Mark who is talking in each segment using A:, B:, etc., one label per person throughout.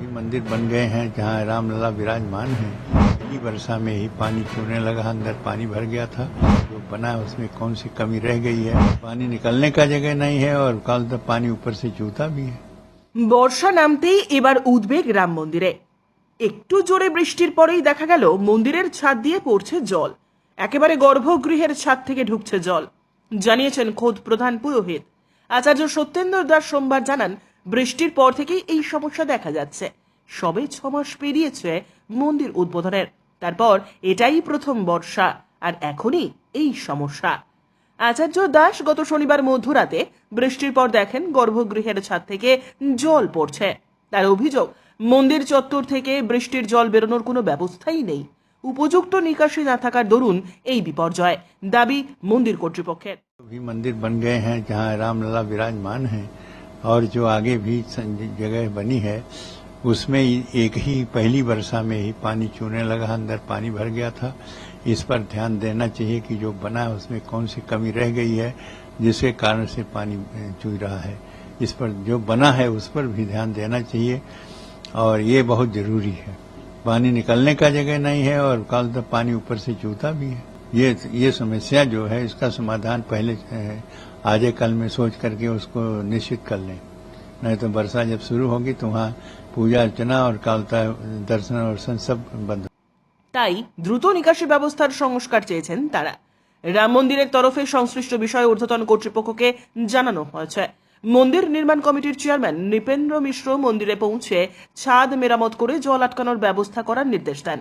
A: भी मंदिर बन गए हैं जहाँ रामलला विराजमान है पहली वर्षा में ही पानी चूने लगा अंदर पानी भर गया था जो बना उसमें कौन सी कमी रह गई है पानी निकलने का जगह नहीं है और कल तक पानी ऊपर से चूता भी है
B: বর্ষা নামতেই এবার উদ্বেগ রাম মন্দিরে একটু জোরে বৃষ্টির পরেই দেখা গেল মন্দিরের ছাদ দিয়ে পড়ছে জল একেবারে গর্ভগৃহের ছাদ থেকে ঢুকছে জল জানিয়েছেন খোদ প্রধান পুরোহিত আচার্য সত্যেন্দ্র দাস সোমবার জানান বৃষ্টির পর থেকেই এই সমস্যা দেখা যাচ্ছে। সবে ছ মাস পেরিয়েছে মন্দির উদ্বোধনের। তারপর এটাই প্রথম বর্ষা, আর এখনই এই সমস্যা। আচার্য দাস গত শনিবার মধ্যরাতে বৃষ্টির পর দেখেন গর্ভগৃহের ছাদ থেকে জল পড়ছে। তার অভিযোগ, মন্দির চত্বর থেকে বৃষ্টির জল বেরোনোর কোনো ব্যবস্থাই নেই। উপযুক্ত নিকাশি না থাকার দরুন এই বিপর্যয়, দাবি মন্দির কর্তৃপক্ষের।
A: মন্দির বন গে হ্যাঁ রামলালা বিরাজমান হ্যাঁ और जो आगे भी जगह बनी है, उसमें एक ही पहली वर्षा में ही पानी चूने लगा, अंदर पानी भर गया था। इस पर ध्यान देना चाहिए कि जो बना है, उसमें कौन सी कमी रह गई है, जिसके कारण से पानी चू रहा है। इस पर जो बना है, उस पर भी ध्यान देना चाहिए, और ये बहुत ज़रूरी है। पानी निकलने का जगह नहीं है, और कल तक पानी ऊपर से चूता भी है। ये ये समस्या जो है इसका समाधान पहले अ, आज कल में सोच करके उसको निश्चित कर लें नहीं तो वर्षा जब शुरू होगी तो वहाँ पूजा अर्चना और कालता दर्शन और सब बंद
B: তাই দ্রুত নিকাশি ব্যবস্থার সংস্কার চেয়েছেন তারা রাম মন্দিরের তরফে সংশ্লিষ্ট বিষয়ে ঊর্ধ্বতন কর্তৃপক্ষকে জানানো হয়েছে মন্দির নির্মাণ কমিটির চেয়ারম্যান নৃপেন্দ্র মিশ্র মন্দিরে পৌঁছে ছাদ মেরামত করে জল আটকানোর ব্যবস্থা করার নির্দেশ দেন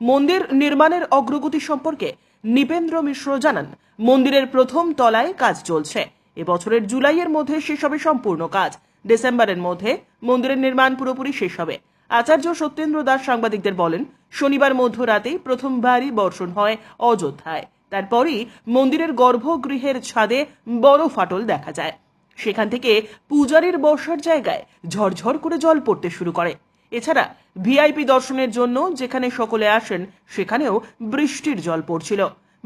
B: মন্দির নির্মাণের অগ্রগতি সম্পর্কে নৃপেন্দ্র মিশ্র জানান, মন্দিরের প্রথম তলায় কাজ চলছে। এবছরের জুলাইয়ের মধ্যে শেষ হবে সম্পূর্ণ কাজ। ডিসেম্বরের মধ্যে মন্দিরের নির্মাণ পুরোপুরি শেষ হবে। আচার্য সত্যেন্দ্র দাস সাংবাদিকদের বলেন, শনিবার মধ্যরাতেই প্রথমবারই বর্ষণ হয় অযোধ্যায়। তারপরই মন্দিরের গর্ভগৃহের ছাদে বড় ফাটল দেখা যায়। সেখান থেকে পূজারীর বসার জায়গায় ঝরঝর করে জল পড়তে শুরু করে। এছাড়া ভিআইপি দর্শনের জন্য যেখানে সকলে আসেন, সেখানেও বৃষ্টির জল পড়ছিল।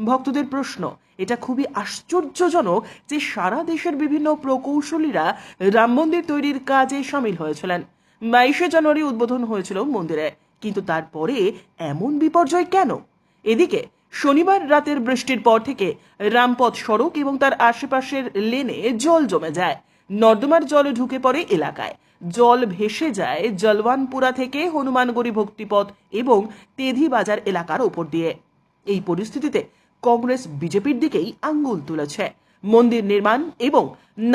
B: ভক্তদের প্রশ্ন, এটা খুবই আশ্চর্যজনক যে সারা দেশের বিভিন্ন প্রকৌশলীরা রাম মন্দির তৈরির কাজে সামিল হয়েছিলেন। বাইশে জানুয়ারি উদ্বোধন হয়েছিল মন্দিরে, কিন্তু তারপরে এমন বিপর্যয় কেন? এদিকে, শনিবার রাতের বৃষ্টির পর থেকে রামপথ সড়ক এবং তার আশেপাশের লেনে জল জমে যায়। নর্দমার জল ঢুকে পড়ে এলাকায়। জল ভেসে যায় জলওয়ানপুরা থেকে হনুমানগড়ি ভক্তিপথ এবং তেধি বাজার এলাকার ওপর দিয়ে। এই পরিস্থিতিতে কংগ্রেস বিজেপির দিকেই আঙ্গুল তুলেছে। মন্দির নির্মাণ এবং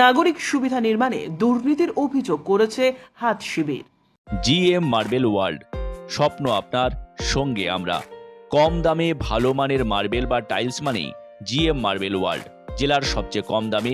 B: নাগরিক সুবিধা নির্মাণে দুর্নীতির অভিযোগ করেছে হাত শিবির।
C: জিএম মার্বেল ওয়ার্ল্ড, স্বপ্ন আপনার, সঙ্গে আমরা। কম দামে ভালো মানের মার্বেল বা টাইলস মানেই জিএম মার্বেল ওয়ার্ল্ড, জেলার সবচেয়ে কম দামে